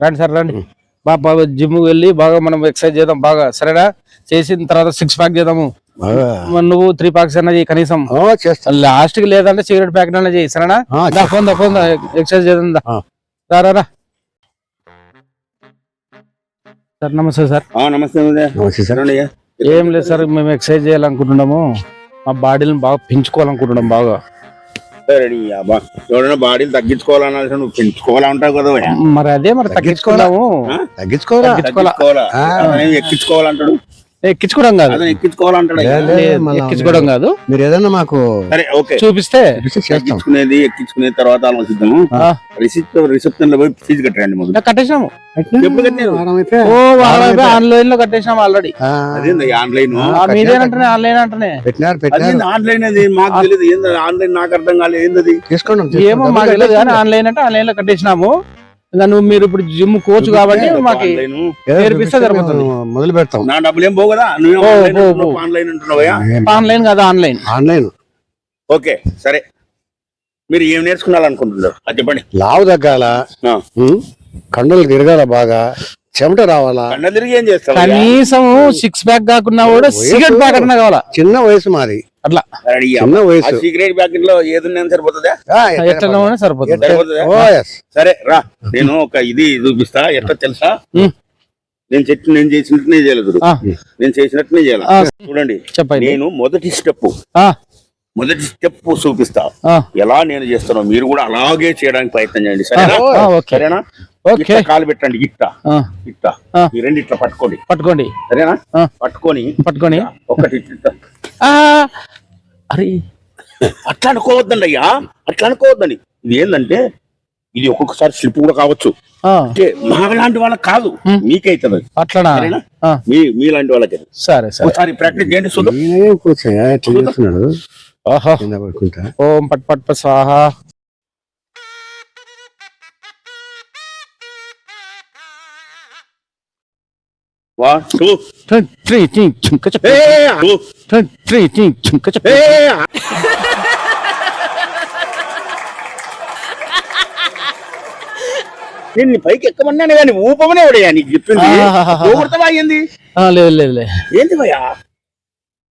రండి సార్ రండి. బాగా జిమ్ వెళ్ళి బాగా మనం ఎక్సర్సైజ్ చేద్దాం. బాగా సరేనా? చేసిన తర్వాత సిక్స్ ప్యాక్ చేద్దాము. నువ్వు త్రీ ప్యాక్స్ అన్నది కనీసం. లాస్ట్కి లేదంటే సిగరెట్ ప్యాకెట్ అన్న చేయి సరేనా? ఎక్సర్సైజ్ చేద్దాం. రా సార్ నమస్తే సార్. ఆ, నమస్తే. నమస్తే. సార్. ఏం లేదు సార్ మేము ఎక్సర్సైజ్ చేయాలనుకుంటున్నాము. మా బాడీని బాగా పెంచుకోవాలనుకుంటున్నాం బాగా. అబ్బా. ఎవరైనా బాడీని తగ్గించుకోవాలన్నా నువ్వు పెంచుకోవాలంటావు కదా భయ్యా. మరి అదే మరి తగ్గించుకోవాలా? తగ్గించుకోవాలా? ఎక్కించుకోవాలంటాడు? ఎక్కించుకోవడం కాదు. ఎక్కించుకోవాలంటాడు ఎక్కించుకోవడం కాదు. మీరు ఏదన్నా మాకు సరే ఓకే. చూపిస్తే ఎక్కించుకునేది ఎక్కించుకునే తర్వాత ఆలోచిద్దాము. రిసిప్ట్ రిసెప్షన్లో పోయి ఫీజు కట్టండి మొదలు. ఓ ఆన్లైన్లో కట్టేసినాము ఆల్రెడీ. అదేంది ఆన్లైన్? ఆ, మీదేనంటనే ఆన్లైన్ అంటనే. పెట్టినారు పెట్టినారు. ఆన్లైన్ అది? మాకు తెలియదు ఏంది ఆన్లైన్ నాకు అర్థం కాలేదు ఏంది తీసుకోండి ఏమో మాకు తెలియదు కానీ ఆన్లైన్ అంటే ఆన్లైన్లో కట్టేసినాము. నువ్వు మీరు ఇప్పుడు జిమ్ కోచ్ కాబట్టి మాకు నేర్పిస్తే జరుగుతుంది. మొదలు పెడతాం. నా డబ్బులు ఏం పోవు కదా? నువ్వు ఆన్లైన్. ఆన్లైన్ కదా? ఆన్లైన్ ఆన్లైన్ ఓకే సరే. మీరు ఏం నేర్చుకోవాలనుకుంటున్నారు అది చెప్పండి. లావు తగ్గాల? కండలు తిరగాల బాగా. చెమట రావాలా? కళ్ళ తిరిగి ఏం చేస్తావు? కనీసం సిక్స్ ప్యాక్ కాకుండా కూడా సిగరెట్ ప్యాకెట్ అన్నా కావాలా? చిన్న వయసు మాది. అట్లా. చిన్న వయసు. సిగరెట్ ప్యాకెట్లో ఏది ఉన్నాయని సరిపోతుందా? ఎట్లా సరిపోతుంది. సరే రా. నేను ఒక ఇది చూపిస్తా. ఎట్లా తెలుసా. నేను చెట్టు నేను చేసినట్టునే చేయలేదు నేను చేసినట్టునే చేయాలి. చూడండి. నేను మొదటి స్టెప్. ఆ, మొదటి స్టెప్ చూపిస్తా. ఎలా నేను చేస్తానో మీరు కూడా అలాగే చేయడానికి ప్రయత్నం చేయండి. సరేనా? ఆ, ఓకే. సరేనా? కాలు పెట్టండి. ఇట్ట. ఇట్ట. ఈ రెండు ఇట్లా పట్టుకోండి. పట్టుకోండి. సరేనా. పట్టుకొని పట్టుకొని. ఒకటి ఇట్లా. ఆ, అరే అట్లా అనుకోవద్దండి అయ్యా. అట్లా అనుకోవద్దండి. ఇది ఏంటంటే ఇది ఒక్కొక్కసారి స్లిప్ కూడా కావచ్చు. అంటే మాలాంటి వాళ్ళకి కాదు. మీకైతుంది? ఆ, మీ మీలాంటి వాళ్ళకి. సరే సరే. ఒకసారి ప్రాక్టీస్ చేయండి చూద్దాం. ఓం పట్ పట్ పట్ స్వాహ. One two. నిన్ను పైకి ఎక్కమన్నాను కానీ ఊపమనే వాడయ్యా నీకు చెప్పింది. ఆహాహాహా. ఊగుడతావా ఏంది ఆ, లేదు లేదు లేదు. ఏంది భయ్యా?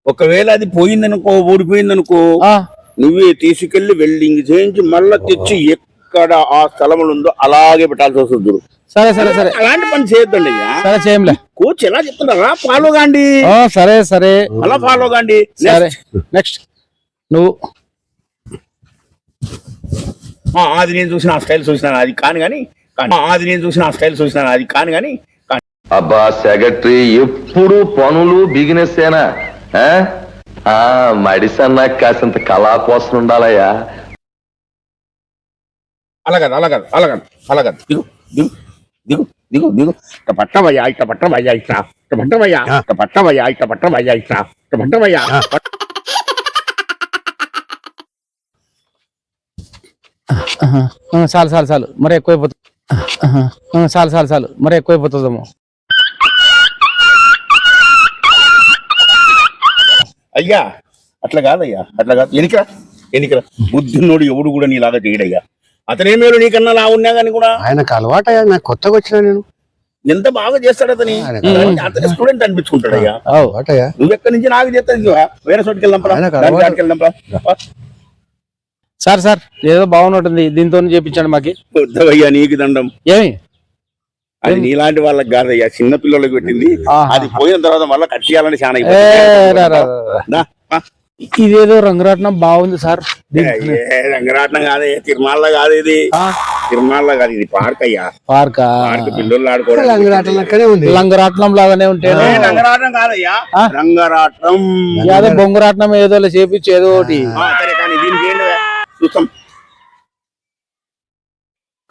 ఒకవేళ అది పోయిందనుకో ఊడిపోయిందనుకో నువ్వే తీసుకెళ్ళి వెల్డింగ్ చేయించి మళ్ళా తెచ్చి ఎక్కడ ఆ స్థలములు ఉందో అలాగే పెట్టాల్సి వస్తుంది చూడు. సరే సరే సరే. అలాంటి పని చేయొద్దండి సరే చేయంలే కోచ్ ఎలా చెప్తున్నారా? ఫాలో కాండి సరే సరే. అలా ఫాలో కాండి సరే. నెక్స్ట్ నువ్వు. ఆ, అది నేను చూసిన ఆ స్టైల్ చూసిన అది కాను కానీ. అది నేను చూసిన ఆ స్టైల్ చూసిన అది కాను కానీ కానీ. అబ్బా సెక్రటరీ ఎప్పుడు పనులు బిజినెస్ ఏనా ఆ? ఆ, మడిసన్నా కాసింత కళా కోసం ఉండాలయ్యా. అలా కాదు అలా కాదు అలా కాదు అలా కాదు దిగు దిగు దిగు దిగు దిగు. ఇట్ట పట్టవయ్యా ఇట్ట పట్టవయ్యా ఇట్ట ఇట్ట పట్టవయ్యా ఇట్ట పట్టవయ్యా ఇట్ట పట్టవయ్యా ఇట్ట ఇట్ట పట్టవయ్యా. పట్ట- ఆహా, ఆ, చాలు చాలు చాలు. మరి ఎక్కువైపోతుంది చాలు చాలు చాలు. మరి ఎక్కువైపోతుందేమో. అయ్యా అట్లా కాదయ్యా అట్లా కాదు. ఎనికరా ఎనికరా. బుద్ధున్నోడు ఎవడు కూడా నీలాగా చేయడయ్యా. అతనే మేలు నీకన్నా లా ఉన్నా కానీ కూడా? ఆయనకు అలవాటయ్యా నాకు కొత్తగా వచ్చిన నేను. ఎంత బాగా చేస్తాడు అతని? ఆయన అతని స్టూడెంట్ అనిపించుకుంటాడయ్యా అవు అలవాటయ్యా నువ్వు ఎక్కడి నుంచి నాకు చేస్తాను వేరే చోటుకి వెళ్దాం అలవాటు. సార్ సార్ ఏదో బాగున్నట్టుంది దీంతో చేపించండి మాకి. వద్దవయ్యా నీకు దండం. ఏమి? అది నీలాంటి వాళ్ళకి కాదయ్యా. చిన్న పిల్లలకు పెట్టింది. అది పోయిన తర్వాత మళ్ళీ కట్టియాలని చాలా ఇదేదో రంగురాట్నం బాగుంది సార్. రంగరాట్నం కాదే తిరుమల కాదు ఇది. ఆ, తిరుమల కాదు ఇది పార్క్ అయ్యా. పార్కా? పార్క్ పిల్లలు ఆడుకోవడం. రంగురాటం లెక్కనే ఉంది. రంగురాట్నం లాగానే ఉంటే రంగరాట్నం కాదయ్యా? రంగరాట్నం. ఏదో బొంగురాట్నం ఏదో చేపించి ఏదో ఒకటి. ఆ, సరే కానీ దీనికి ఏంటి చూస్తాం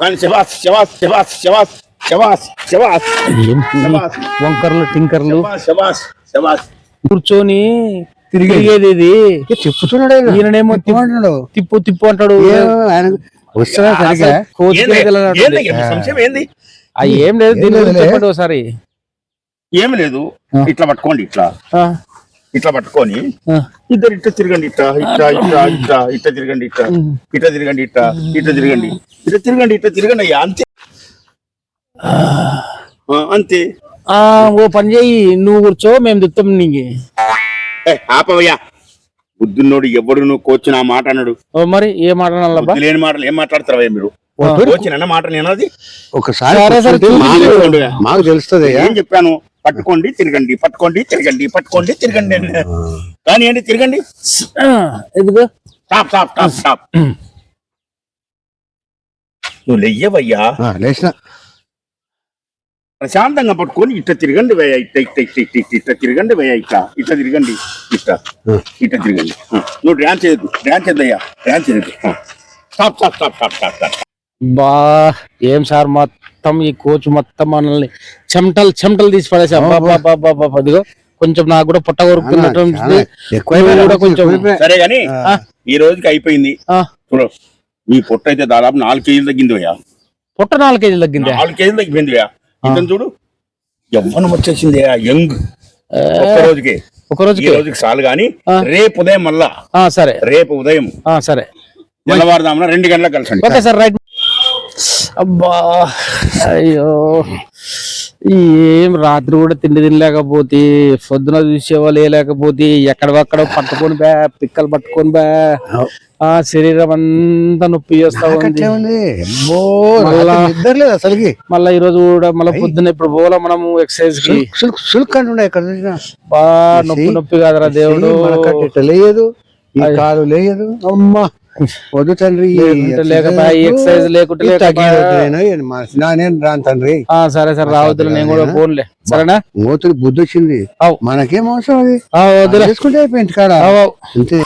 కానీ శవాస్ శవాస్ శవాస్ శవాస్ శవాస్ శవాస్. ఏం శవాస్. వంకర్లు టింకర్లు. శవాస్ శవాస్ శవాస్. కూర్చొని తిరిగేది. ఇది. ఈయననేమో తిప్పు. తిప్పు తిప్పు అంటాడు. ఏం వస్తున్నా సరిగా సంశయం ఏంది? ఏం లేదు దీని ఏం గురించి లేదులే. చెప్పండి ఒకసారి. ఏమి లేదు. ఇట్లా పట్టుకోండి ఇట్లా. ఆ, ఇట్లా పట్టుకొని ఇద్దరు ఇట్లా తిరగండి ఇట్లా ఇట్లా ఇట్లా ఇట్లా ఇట్లా తిరగండి ఇట్లా ఇట్లా తిరగండి ఇట్లా ఇట్లా తిరగండి ఇట్లా తిరగండి ఇట్లా తిరగండి అయ్యా అంతే. ఆ, అంతే. ఆ, ఓ పని చేయి నువ్వు కూర్చో మేము దిత్తాం నీకు. ఏ, ఆపవయ్యా. బుద్ధున్నోడు ఎవడు నువ్వు కోచ్ నా మాట అన్నాడు ఓ మరి ఏ మాట లేని మాటలు ఏం మాట్లాడతారయ్యా మీరు? అన్న మాట నేనది. ఒకసారి. మాకు- తెలుస్తుంది ఏం చెప్పాను? పట్టుకోండి తిరగండి పట్టుకోండి తిరగండి పట్టుకోండి తిరగండి. కానీ ఏంటి తిరగండి? ఆ, స్టాప్ స్టాప్ స్టాప్ నువ్వు లెయ్యవయ్యా లేచిన. ప్రశాంతంగా పట్టుకొని ఇట్ట తిరగండి వేయ ఇట్ట ఇట్ట ఇట్ట ఇట్ట ఇట్ట ఇట్ట తిరగండి వేయ ఇట్ట ఇట్ట తిరగండి ఇట్ట ఇట్ట తిరగండి నువ్వు డ్యాన్స్ చేయొద్దు డ్యాన్స్ చేద్దయ్యా డ్యాన్స్ చేయొద్దు ఆ. Stop stop stop stop stop stop బా ఏం సార్ మొత్తం ఈ కోచ్ మొత్తం మనల్ని చెమటలు చెమటలు తీసి పడేసి అబ్బా అబ్బా, అబ్బా, అబ్బా, అబ్బా, అదిగో కొంచెం నాకు కూడా పుట్ట కూడా కొంచెం సరే గాని ఈ రోజుకి అయిపోయింది ఆ, చూడు మీ పొట్ట అయితే దాదాపు నాలుగు కేజీలు తగ్గింది పుట్ట నాలుగు కేజీలు తగ్గిందే నాలుగు కేజీలు తగ్గిపోయింది ఇతను చూడు. యవ్వనం వచ్చేసింది యంగ్. ఒక్క రోజుకి. ఒక ఈ రోజుకి రోజుకి చాలు గాని ఆ. రేపు ఉదయం మళ్ళా. ఆ, సరే. రేపు ఉదయం. ఆ, సరే. తెల్లవారుదామున రెండు గంటలకు కలిసండి. Okay sir right. అబ్బా అయ్యో. ఏం రాత్రి కూడా తిండి తినలేకపోతే పొద్దున చూసేవాళ్ళు లేకపోతే ఎక్కడక్కడ పట్టుకొని బా పిక్కలు పట్టుకొని బా ఆ శరీరం అంతా నొప్పి చేస్తా ఉంది. లేదు అసలుకి. మళ్ళా ఈ రోజు కూడా మళ్ళీ పొద్దున ఇప్పుడు పోలా మనము ఎక్సర్సైజ్కి? సుల్క్ సుల్క్ సుల్క్ అంటుండే ఎక్కడ చూసినా బా నొప్పి నొప్పి కాదురా దేవుడు. కాలు లేయదు అమ్మా. వద్దు తండ్రి. లేకపోయా. తగ్గేది నేను, రాను తండ్రి. ఆ సరే సరే రావద్దు నేను కూడా పోన్లే. సరేనా? మూతులు బుద్ధి వచ్చింది. మనకేం అవసరం అది? చేసుకుంటే అయిపోయింది కాడ. అంతే.